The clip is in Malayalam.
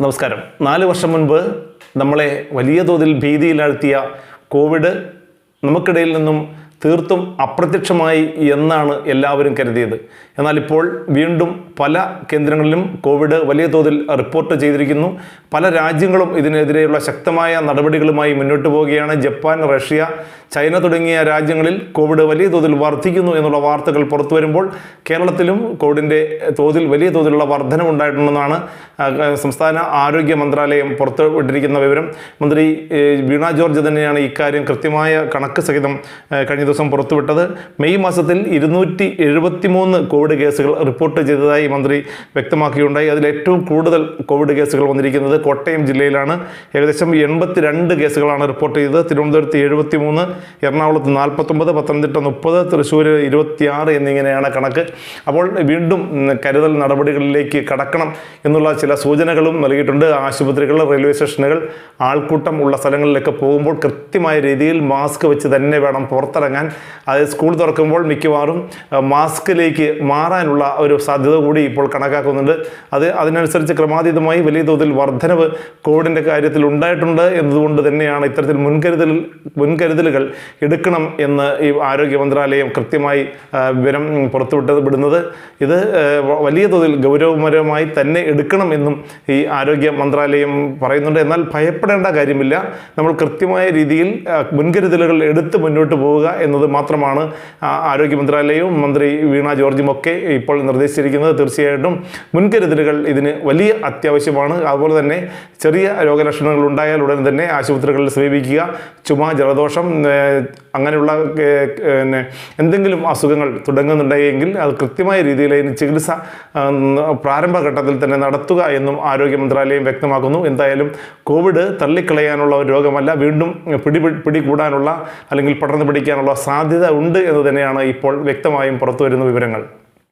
നമസ്കാരം. നാല് വർഷം മുൻപ് നമ്മളെ വലിയ തോതിൽ ഭീതിയിലാഴ്ത്തിയ കോവിഡ് നമുക്കിടയിൽ നിന്നും തീർത്തും അപ്രത്യക്ഷമായി എന്നാണ് എല്ലാവരും കരുതിയത്. എന്നാൽ ഇപ്പോൾ വീണ്ടും പല കേന്ദ്രങ്ങളിലും കോവിഡ് വലിയ തോതിൽ റിപ്പോർട്ട് ചെയ്തിരിക്കുന്നു. പല രാജ്യങ്ങളും ഇതിനെതിരെയുള്ള ശക്തമായ നടപടികളുമായി മുന്നോട്ട് പോവുകയാണ്. ജപ്പാൻ റഷ്യ ചൈന തുടങ്ങിയ രാജ്യങ്ങളിൽ കോവിഡ് വലിയ തോതിൽ വർദ്ധിക്കുന്നു എന്നുള്ള വാർത്തകൾ പുറത്തു വരുമ്പോൾ കേരളത്തിലും കോവിഡിന്റെ തോതിൽ വലിയ തോതിലുള്ള വർധനമുണ്ടായിട്ടുണ്ടെന്നാണ് സംസ്ഥാന ആരോഗ്യ മന്ത്രാലയം പുറത്തുവിട്ടിരിക്കുന്ന വിവരം. മന്ത്രി വീണ ജോർജ് തന്നെയാണ് ഇക്കാര്യം കൃത്യമായ കണക്ക് സഹിതം കഴിഞ്ഞ ദിവസം പുറത്തുവിട്ടത്. മെയ് മാസത്തിൽ ഇരുന്നൂറ്റി എഴുപത്തി മൂന്ന് കോവിഡ് കേസുകൾ റിപ്പോർട്ട് ചെയ്തതായി മന്ത്രി വ്യക്തമാക്കിയുണ്ടായി. അതിൽ ഏറ്റവും കൂടുതൽ കോവിഡ് കേസുകൾ വന്നിരിക്കുന്നത് കോട്ടയം ജില്ലയിലാണ്. ഏകദേശം എൺപത്തിരണ്ട് കേസുകളാണ് റിപ്പോർട്ട് ചെയ്തത്. തിരുവനന്തപുരത്ത് എഴുപത്തി മൂന്ന് എറണാകുളത്ത് നാൽപ്പത്തൊമ്പത് പത്തനംതിട്ട മുപ്പത് തൃശ്ശൂർ ഇരുപത്തിയാറ് എന്നിങ്ങനെയാണ് കണക്ക്. അപ്പോൾ വീണ്ടും കരുതൽ നടപടികളിലേക്ക് കടക്കണം എന്നുള്ള ചില സൂചനകളും നൽകിയിട്ടുണ്ട്. ആശുപത്രികൾ റെയിൽവേ സ്റ്റേഷനുകൾ ആൾക്കൂട്ടം ഉള്ള സ്ഥലങ്ങളിലൊക്കെ പോകുമ്പോൾ കൃത്യമായ രീതിയിൽ മാസ്ക് വെച്ച് തന്നെ വേണം പുറത്തിറങ്ങാൻ. അത് സ്കൂൾ തുറക്കുമ്പോൾ മിക്കവാറും മാസ്കിലേക്ക് മാറാനുള്ള ഒരു സാധ്യത കൂടി ഇപ്പോൾ കണക്കാക്കുന്നുണ്ട്. അത് അതിനനുസരിച്ച് ക്രമാതീതമായി വലിയ തോതിൽ വർധനവ് കോവിഡിന്റെ കാര്യത്തിൽ ഉണ്ടായിട്ടുണ്ട് എന്നതുകൊണ്ട് തന്നെയാണ് ഇത്തരത്തിൽ മുൻകരുതൽ മുൻകരുതലുകൾ എടുക്കണം എന്ന് ഈ ആരോഗ്യ മന്ത്രാലയം കൃത്യമായി വിവരം പുറത്തുവിട്ടത് വിടുന്നത്. ഇത് വലിയ തോതിൽ ഗൗരവപരമായി തന്നെ എടുക്കണം എന്നും ഈ ആരോഗ്യ മന്ത്രാലയം പറയുന്നുണ്ട്. എന്നാൽ ഭയപ്പെടേണ്ട കാര്യമില്ല. നമ്മൾ കൃത്യമായ രീതിയിൽ മുൻകരുതലുകൾ എടുത്ത് മുന്നോട്ട് പോവുക എന്നത് മാത്രമാണ് ആരോഗ്യ മന്ത്രാലയവും മന്ത്രി വീണ ജോർജും ഒക്കെ ഇപ്പോൾ നിർദ്ദേശിച്ചിരിക്കുന്നത്. തീർച്ചയായിട്ടും മുൻകരുതലുകൾ ഇതിന് വലിയ അത്യാവശ്യമാണ്. അതുപോലെ തന്നെ ചെറിയ രോഗലക്ഷണങ്ങൾ ഉണ്ടായാൽ ഉടൻ തന്നെ ആശുപത്രികളിൽ സമീപിക്കുക. ചുമ ജലദോഷം അങ്ങനെയുള്ള പിന്നെ എന്തെങ്കിലും അസുഖങ്ങൾ തുടങ്ങുന്നുണ്ടെങ്കിൽ അത് കൃത്യമായ രീതിയിൽ അതിന് ചികിത്സ പ്രാരംഭഘട്ടത്തിൽ തന്നെ നടത്തുക എന്നും ആരോഗ്യ മന്ത്രാലയം വ്യക്തമാക്കുന്നു. എന്തായാലും കോവിഡ് തള്ളിക്കളയാനുള്ള ഒരു രോഗമല്ല വീണ്ടും പിടി പിടികൂടാനുള്ള അല്ലെങ്കിൽ പടർന്നു പിടിക്കാനുള്ള സാധ്യത ഉണ്ട് എന്ന് തന്നെയാണ് ഇപ്പോൾ വ്യക്തമായും പുറത്തുവരുന്ന വിവരങ്ങൾ.